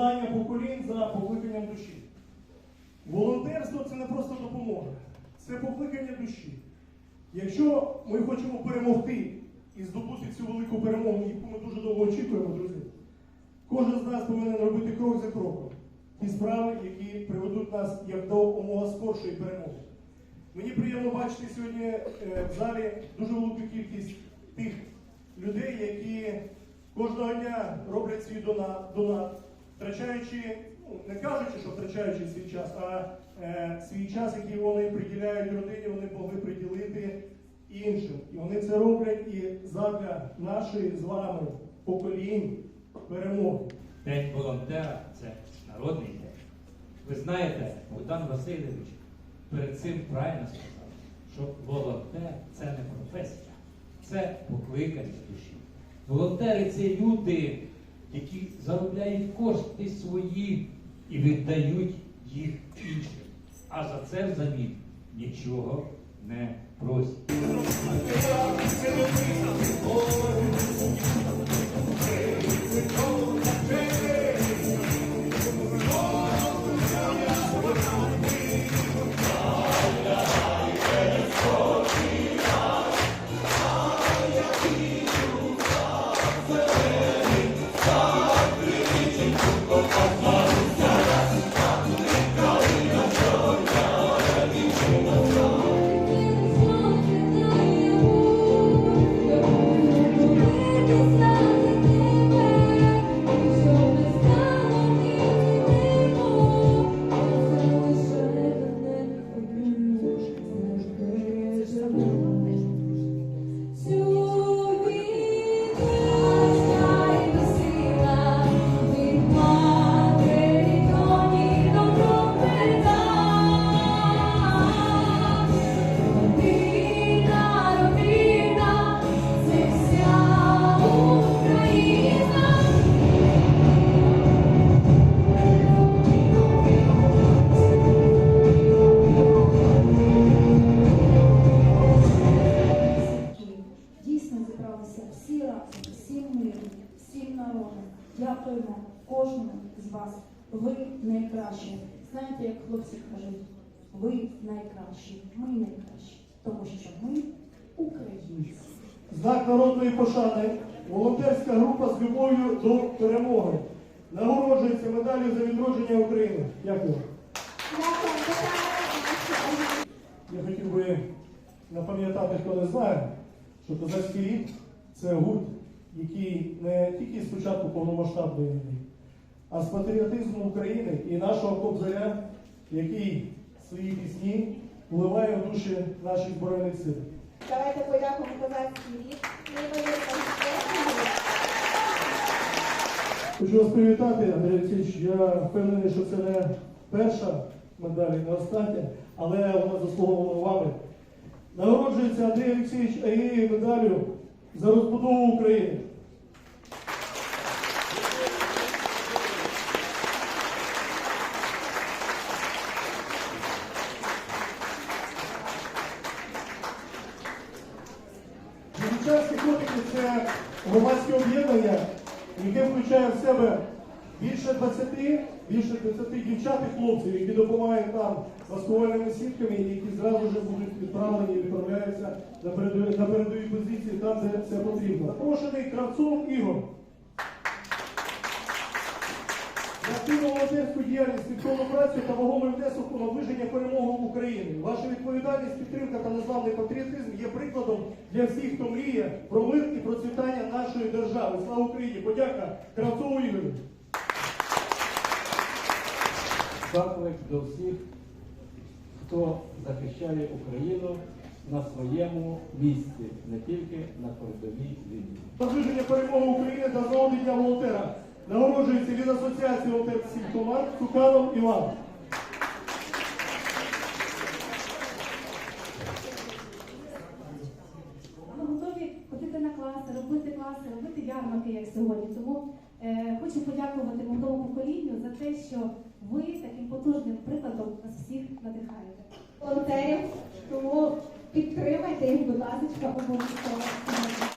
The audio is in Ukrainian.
єднання поколінь за покликанням душі. Волонтерство це не просто допомога, це покликання душі. Якщо ми хочемо перемогти і здобути цю велику перемогу, яку ми дуже довго очікуємо, друзі, кожен з нас повинен робити крок за кроком ті справи, які приведуть нас як до умова скоршої перемоги. Мені приємно бачити сьогодні е, в залі дуже велику кількість тих людей, які кожного дня роблять свій донат, донат втрачаючи, ну, не кажучи, що втрачаючи свій час, а е, свій час, який вони приділяють родині, вони могли приділити іншим. І вони це роблять і задля нашої з вами поколінь перемоги. День волонтера це народний день. Ви знаєте, Богдан Васильович перед цим правильно сказав, що волонтер це не професія, це покликання душі. Волонтери це люди, які заробляють кошти свої і віддають їх іншим. А за це взамін нічого не просять. Найкращі. Знаєте, як хлопці кажуть, ви найкращі, ми найкращі, тому що ми українці. Знак народної пошани, волонтерська група з любов'ю до перемоги. Нагороджується медаллю за відродження України. Дякую. Я хотів би напам'ятати, хто не знає, що козацький рід це гурт, який не тільки з початку повномасштабної війни, а з патріотизму України і нашого кобзаря, який свої пісні вливає в душі наших збройних сил. Давайте подякуємо козацький успішно. Хочу вас привітати, Андрій Олексійович. Я впевнений, що це не перша медаль, не остання, але вона заслугована вами. Нагороджується Андрій Олексійович Аєєю медаллю за розбудову України. Громадське об'єднання, яке включає в себе більше 20, більше 20 дівчат і хлопців, які допомагають нам маскувальними сітками, які зразу ж будуть відправлені і відправляються на передові, позиції там, де це потрібно. Запрошений Кравцов Ігор. За активну волонтерську діяльність, відповідну працю та вагомий внесок у наближення перемоги України. Ваша відповідальність, підтримка та незламний патріотизм є прикладом для всіх, хто мріє про мир і процвітання нашої держави. Слава Україні! Подяка Кравцову Ігорю! заклик до всіх, хто захищає Україну на своєму місці, не тільки на передовій війні. Наближення перемоги України та нагоди Дня волонтера нагороджується від Асоціації волонтерських команд Цуканов Іван. Ми готові ходити на класи, робити класи, робити ярмарки, як сьогодні. Тому е, хочу подякувати молодому поколінню за те, що ви таким потужним прикладом нас всіх надихаєте. волонтерів, тому підтримайте їх, будь ласка, обов'язково.